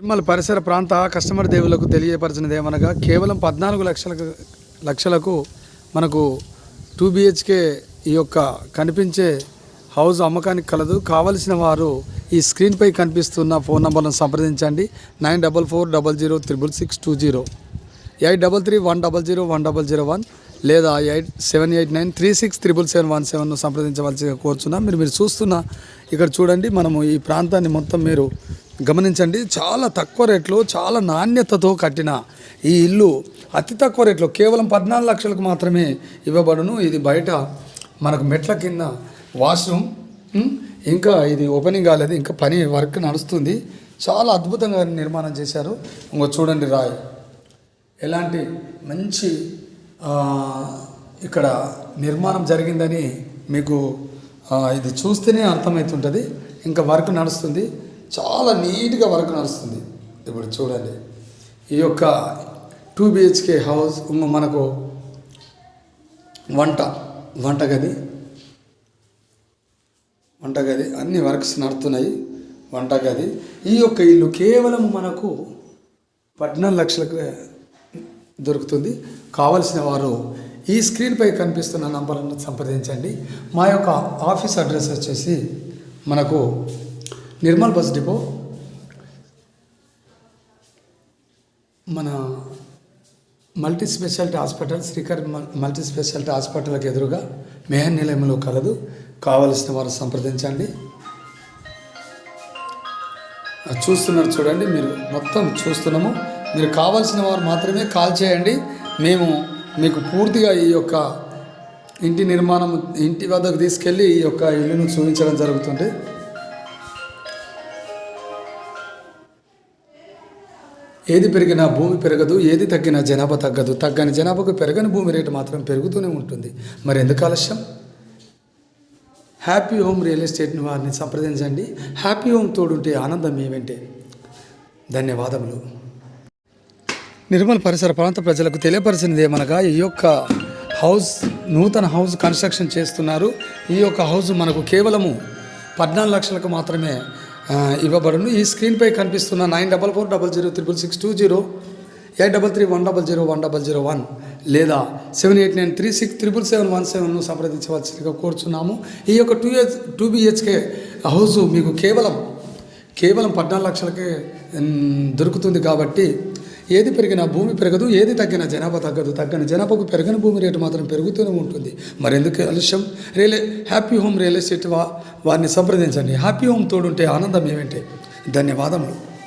తిరుమల పరిసర ప్రాంత కస్టమర్ దేవులకు తెలియపరిచినది ఏమనగా కేవలం పద్నాలుగు లక్షలకు లక్షలకు మనకు టూ బిహెచ్కే ఈ యొక్క కనిపించే హౌస్ అమ్మకానికి కలదు. కావలసిన వారు ఈ స్క్రీన్పై కనిపిస్తున్న ఫోన్ నంబర్ను సంప్రదించండి. Nine double four double zero triple six two zero. Eight double three one double zero one double zero one లేదా eight seven eight nine three six triple seven one సెవెన్ను సంప్రదించవలసి కోరుచున్నాం. మీరు మీరు చూస్తున్న ఇక్కడ చూడండి మనము ఈ ప్రాంతాన్ని మొత్తం మీరు గమనించండి చాలా తక్కువ రేట్లో చాలా నాణ్యతతో కట్టిన ఈ ఇల్లు అతి తక్కువ రేట్లో కేవలం పద్నాలుగు లక్షలకు మాత్రమే ఇవ్వబడును. ఇది బయట మనకు మెట్ల కింద వాష్రూమ్ ఇంకా ఇది ఓపెనింగ్ కాలేదు ఇంకా పని వర్క్ నడుస్తుంది. చాలా అద్భుతంగా నిర్మాణం చేశారు. ఇంకో చూడండి రాయ్. ఎలాంటి మంచి ఇక్కడ నిర్మాణం జరిగిందని మీకు ఇది చూస్తేనే అర్థమవుతుంటుంది. ఇంకా వర్క్ నడుస్తుంది. చాలా నీట్గా వర్క్ నడుస్తుంది. ఇప్పుడు చూడండి. ఈ యొక్క టూ బిహెచ్కే హౌస్ మనకు వంట వంటగది వంటగది అన్ని వర్క్స్ నడుస్తున్నాయి వంటగది. ఈ యొక్క ఇల్లు కేవలం మనకు పద్నాలుగు లక్షలకు దొరుకుతుంది. కావలసిన వారు ఈ స్క్రీన్పై కనిపిస్తున్న నంబర్లను సంప్రదించండి. మా యొక్క ఆఫీస్ అడ్రస్ వచ్చేసి మనకు నిర్మల్ బస్ డిపో. మన multi speciality hospital Srikar multi speciality హాస్పిటల్కి ఎదురుగా మేహన్ నిలయంలో కలదు. కావలసిన వారు సంప్రదించండి. చూస్తున్నారు చూడండి మీరు మొత్తం చూస్తున్నాము. మీరు కావాల్సిన వారు మాత్రమే కాల్ చేయండి. మేము మీకు పూర్తిగా ఈ యొక్క ఇంటి నిర్మాణం ఇంటి వద్దకు తీసుకెళ్ళి ఈ యొక్క ఇల్లును చూపించడం జరుగుతుంది. ఏది పెరిగినా భూమి పెరగదు ఏది తగ్గినా జనాభా తగ్గదు. తగ్గని జనాభాకు పెరగని భూమి రేటు మాత్రం పెరుగుతూనే ఉంటుంది. మరి ఎందుకు ఆలస్యం? హ్యాపీ హోమ్ రియల్ ఎస్టేట్ని వారిని సంప్రదించండి. హ్యాపీ హోమ్ తోడుంటే ఆనందం ఏమంటే? ధన్యవాదములు. నిర్మల్ పరిసర ప్రాంత ప్రజలకు తెలియపరిచినది ఏమనగా ఈ యొక్క హౌస్ నూతన హౌస్ కన్స్ట్రక్షన్ చేస్తున్నారు. ఈ యొక్క హౌస్ మనకు కేవలము పద్నాలుగు లక్షలకు మాత్రమే ఇవ్వబడును. ఈ స్క్రీన్పై కనిపిస్తున్న nine double four double zero triple six two zero eight double three one double zero one double zero one లేదా seven eight nine three six triple seven one సెవెన్ను సంప్రదించవలసిందిగా కోరుచున్నాము. ఈ యొక్క two H two BHK house మీకు కేవలం కేవలం పద్నాలుగు లక్షలకే దొరుకుతుంది కాబట్టి ఏది పెరిగినా భూమి పెరగదు ఏది తగ్గినా జనాభా తగ్గదు. తగ్గని జనాభాకు పెరగని భూమి రేటు మాత్రం పెరుగుతూనే ఉంటుంది. మరెందుకు ఎందుకు ఆలస్యం real happy home real estate వా వారిని సంప్రదించండి. హ్యాపీ హోమ్ తోడుంటే ఆనందం ఏమిటి? ధన్యవాదములు.